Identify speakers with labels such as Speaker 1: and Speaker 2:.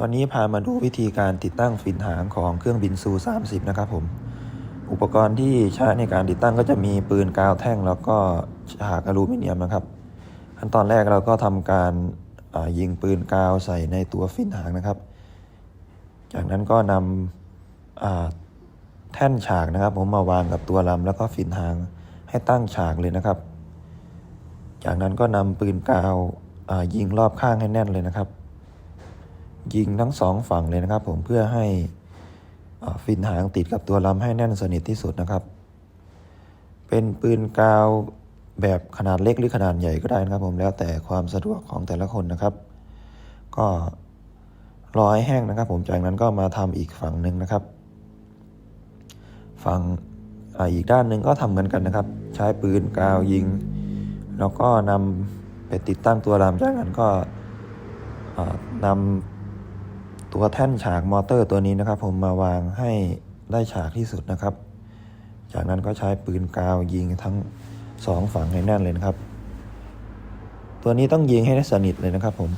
Speaker 1: วันนี้พามาดูวิธีการติดตั้งฝินหางของเครื่องบินซู 30 นะครับผม อุปกรณ์ที่ใช้ในการติดตั้งก็จะมีปืนกาวแท่งแล้วก็ฉากอลูมิเนียมนะครับ ขั้นตอนแรกเราก็ทำการยิงปืนกาวใส่ในตัวฝินหางนะครับ จากนั้นก็นำอ่าแท่นฉากนะครับ ผมมาวางกับตัวลำแล้วก็ฝินหางให้ตั้งฉากเลยนะครับ จากนั้นก็นำปืนกาวยิงรอบข้างให้แน่นเลยนะครับ ยิงทั้งสองฝั่งเลยนะครับ ผมเพื่อให้ฟินหางติดกับตัวลำให้แน่นสนิทที่สุดนะครับ เป็นปืนกาวแบบขนาดเล็กหรือขนาดใหญ่ก็ได้นะครับ ผมแล้วแต่ความสะดวกของแต่ละคนนะครับ ก็รอให้แห้งนะครับ ผมจากนั้นก็มาทำอีกฝั่งหนึ่งนะครับ ฝั่งออีกด้านหนึ่งก็ทำเหมือนกันนะครับ ใช้ปืนกาวยิง แล้วก็นำไปติดตั้งตัวลำจากนั้นก็อ่านำ ตัวแท่นฉากมอเตอร์ตัวนี้นะครับ ผมมาวางให้ได้ฉากที่สุดนะครับ จากนั้นก็ใช้ปืนกาวยิงทั้งสองฝั่งให้แน่นเลยนะครับ ตัวนี้ต้องยิงให้ได้สนิทเลยนะครับผม